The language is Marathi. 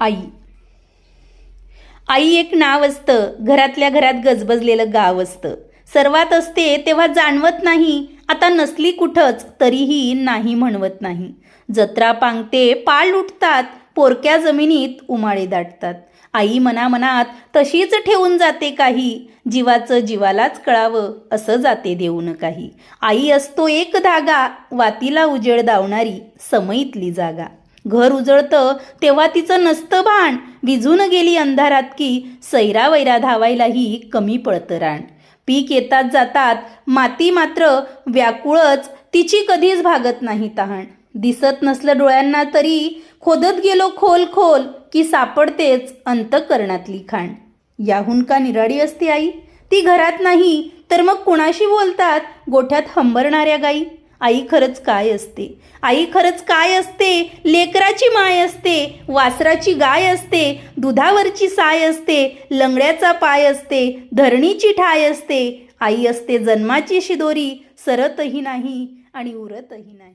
आई. आई एक नाव असतं. घरातल्या घरात गजबजलेलं गाव असतं. सर्वात असते तेव्हा जाणवत नाही. आता नसली कुठंच तरीही नाही म्हणवत नाही. जत्रा पांगते पाळ लुटतात पोरक्या जमिनीत उमाळे दाटतात. आई मनामनात तशीच ठेवून जाते काही. जीवाचं जीवालाच कळावं असं जाते देऊन काही. आई असतो एक धागा वातीला उजेड दावणारी समईतली जागा. घर उजळतं तेव्हा तिचं नसतं भान विजून गेली अंधारात की सैरा वैरा धावायलाही कमी पडतं रान. पीक येतात जातात माती मात्र व्याकुळच तिची कधीच भागत नाही तहान. दिसत नसलं डोळ्यांना तरी खोदत गेलो खोल खोल की सापडतेच अंतकरणातली खाण. याहून का निराडी असते आई? ती घरात नाही तर मग कुणाशी बोलतात? गोठ्यात हंबरणाऱ्या गाई. आई खरंच काय असते? आई खरंच काय असते? लेकराची माय असते वासराची गाय असते दुधावरची साय असते लंगड्याचा पाय असते धरणीची ठाय असते. आई असते जन्माची शिदोरी सरतही नाही आणि उरतही नाही.